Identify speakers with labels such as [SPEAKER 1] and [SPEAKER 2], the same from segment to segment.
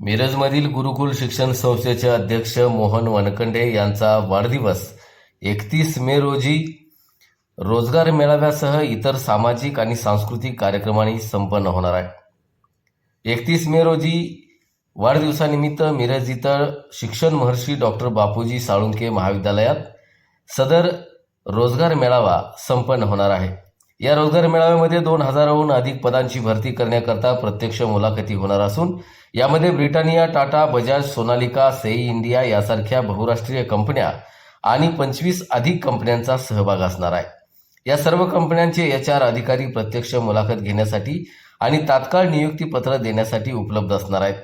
[SPEAKER 1] मिरजमधील गुरुकुल शिक्षण संस्थेचे अध्यक्ष मोहन वनकंडे यांचा वाढदिवस एकतीस मे रोजी रोजगार मेळाव्यासह इतर सामाजिक आणि सांस्कृतिक कार्यक्रमांनी संपन्न होणार आहे. एकतीस मे रोजी वाढदिवसानिमित्त मिरज इथं शिक्षण महर्षी डॉक्टर बापूजी साळुंके महाविद्यालयात सदर रोजगार मेळावा संपन्न होणार आहे. या रोजगार मेळाव्यामध्ये दोन हजाराहून अधिक पदांची भरती करण्याकरता प्रत्यक्ष मुलाखती होणार असून यामध्ये ब्रिटानिया टाटा बजाज सोनालिका सेई इंडिया यासारख्या बहुराष्ट्रीय कंपन्या आणि पंचवीस अधिक कंपन्यांचा सहभाग असणार आहे. या सर्व कंपन्यांचे एच आर अधिकारी प्रत्यक्ष मुलाखत घेण्यासाठी आणि तात्काळ नियुक्तीपत्र देण्यासाठी उपलब्ध असणार आहेत.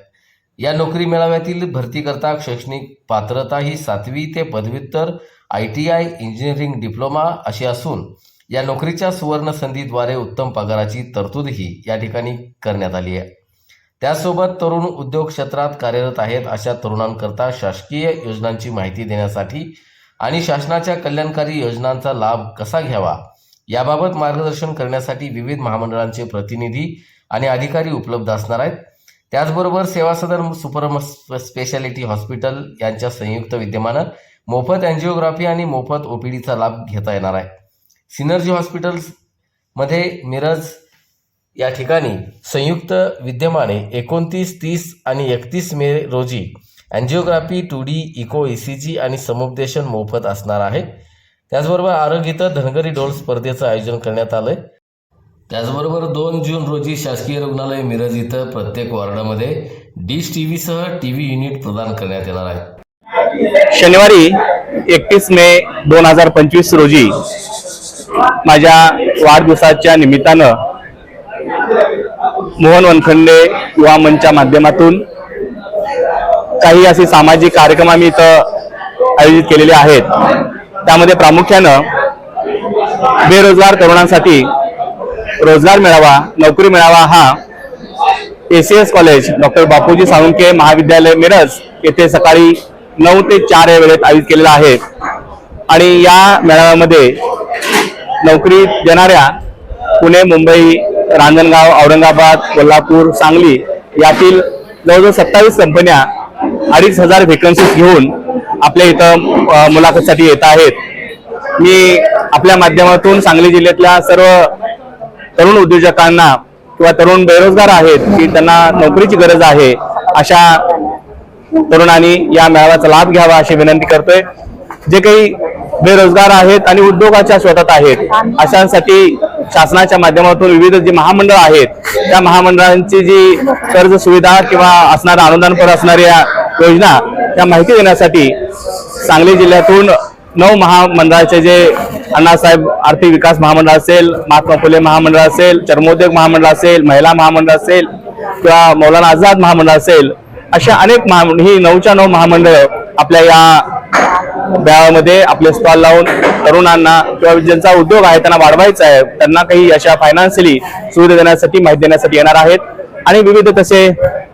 [SPEAKER 1] या नोकरी मेळाव्यातील भरतीकरता शैक्षणिक पात्रता ही सातवी ते पदव्युत्तर I T I engineering diploma अशी असून या नोकरीच्या सुवर्ण संधीद्वारे उत्तम पगाराची तरतूदही या ठिकाणी करण्यात आली आहे. त्यासोबत तरुण उद्योग क्षेत्रात कार्यरत आहेत अशा तरुणांकरता शासकीय योजनांची माहिती देण्यासाठी आणि शासनाच्या कल्याणकारी योजनांचा लाभ कसा घ्यावा याबाबत मार्गदर्शन करण्यासाठी विविध महामंडळांचे प्रतिनिधी आणि अधिकारी उपलब्ध असणार आहेत. त्याचबरोबर सेवा सदन सुपर स्पेशालिटी हॉस्पिटल यांच्या संयुक्त विद्यमानं मोफत अँजिओग्राफी आणि मोफत ओपीडीचा लाभ घेता येणार आहे. सिनर्जी हॉस्पिटल्समध्ये मिरज या ठिकाणी संयुक्त विद्यमाने एकोणतीस तीस आणि एकतीस मे रोजी angiography two D echo E C G आणि समुपदेशन मोफत असणार आहे. त्याचबरोबर आरोग्य इथं धनगरी डोल स्पर्धेचं आयोजन करण्यात आलं आहे त्याचबरोबर दोन जून रोजी शासकीय रुग्णालय मिरज इथं प्रत्येक वॉर्डामध्ये डिश टी व्हीसह टी व्ही युनिट प्रदान करण्यात येणार आहे.
[SPEAKER 2] शनिवारी एकतीस मे दोन हजार पंचवीस रोजी माझ्या वाढदिवसाच्या निमित्तानं मोहन वनखंडे युवा मंचच्या माध्यमातून काही असे सामाजिक कार्यक्रम आम्ही इथं आयोजित केलेले आहेत. त्यामध्ये प्रामुख्यानं बेरोजगार तरुणांसाठी रोजगार मिळावा नोकरी मिळावा हा ACS college doctor Bapuji Salunkhe महाविद्यालय मिरज येथे सकाळी नऊ ते चार या वेळेत आयोजित केलेला आहे. आणि या मेळाव्यामध्ये नोकरी देणाऱ्या पुणे मुंबई रांजणगाव औरंगाबाद कोल्हापूर सांगली यातील जवळजवळ सत्तावीस कंपन्या अडीच हजार व्हेकन्सीज घेऊन आपल्या इथं मुलाखतीसाठी येत आहेत. मी आपल्या माध्यमातून सांगली जिल्ह्यातल्या सर्व तरुण उद्योजकांना किंवा तरुण बेरोजगार आहेत की त्यांना नोकरीची गरज आहे अशा तरुणांनी या मेळाव्याचा लाभ घ्यावा अशी विनंती करतोय. जे काही बेरोजगार आहेत आणि उद्योगाच्या शोधात आहेत. अशांसाठी शासनाच्या माध्यमातून विविध जी महामंडळ आहेत त्या महामंडळांची जी कर्ज सुविधा किंवा असणारा अनुदानपर असणाऱ्या योजना त्या माहिती देण्यासाठी सांगली जिल्ह्यातून नऊ महामंडळाचे जे अण्णासाहेब आर्थिक विकास महामंडळ असेल महात्मा फुले महामंडळ असेल चर्मोद्योग महामंडळ असेल महिला महामंडळ असेल किंवा मौलाना आझाद महामंडळ असेल अशा अनेक महा ही नऊच्या नऊ महामंडळ आपल्या या मेळाव्यामध्ये आपले स्टॉल लावून तरुणांना किंवा ज्यांचा उद्योग आहे त्यांना वाढवायचा आहे त्यांना काही अशा फायनान्शियली सुविधा देण्यासाठी माहिती देण्यासाठी येणार आहेत. आणि विविध तसे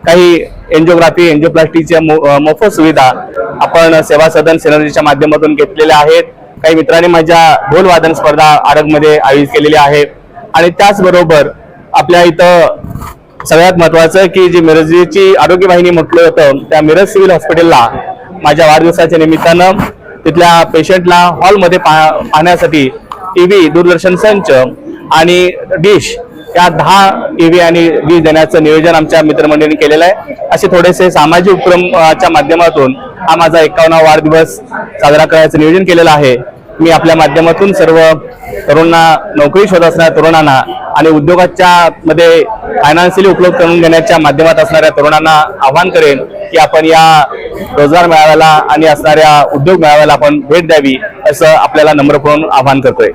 [SPEAKER 2] काही एन्जिओग्राफी एन्जिओप्लास्टिकच्या मो- मोफत सुविधा आपण सेवा सदन सिनर्जीच्या माध्यमातून घेतलेल्या आहेत. काही मित्रांनी माझ्या ढोलवादन स्पर्धा आरगमध्ये आयोजित केलेली आहे. आणि त्याचबरोबर आपल्या इथं सगळ्यात महत्वाचं की जी मिरजीची आरोग्य वाहिनी म्हटलं होतं त्या मिरज सिव्हिल हॉस्पिटलला माझ्या वाढदिवसाच्या निमित्तानं तिथल्या पेशंटला हॉलमध्ये पा- पाहण्यासाठी टीव्ही दूरदर्शन संच आणि डिश या दहा टीव्ही आणि डिश देण्याचं नियोजन आमच्या मित्रमंडळींनी केलेलं आहे. असे थोडेसे सामाजिक उपक्रमाच्या माध्यमातून हा माझा एकावन्ना वाढदिवस साजरा करायचं नियोजन केलेलं आहे. मी आपल्या माध्यमातून सर्व तरुणांना नोकरी शोध असणाऱ्या तरुणांना आणि उद्योगाच्या मध्ये फायनान्शियली उपलब्ध करून घेण्याच्या माध्यमात असणाऱ्या तरुणांना आवाहन करेन. की आपण या रोजगार मेळाव्याला आणि असणाऱ्या उद्योग मेळाव्याला आपण भेट द्यावी असं आपल्याला नम्रपणे आवाहन करतोय.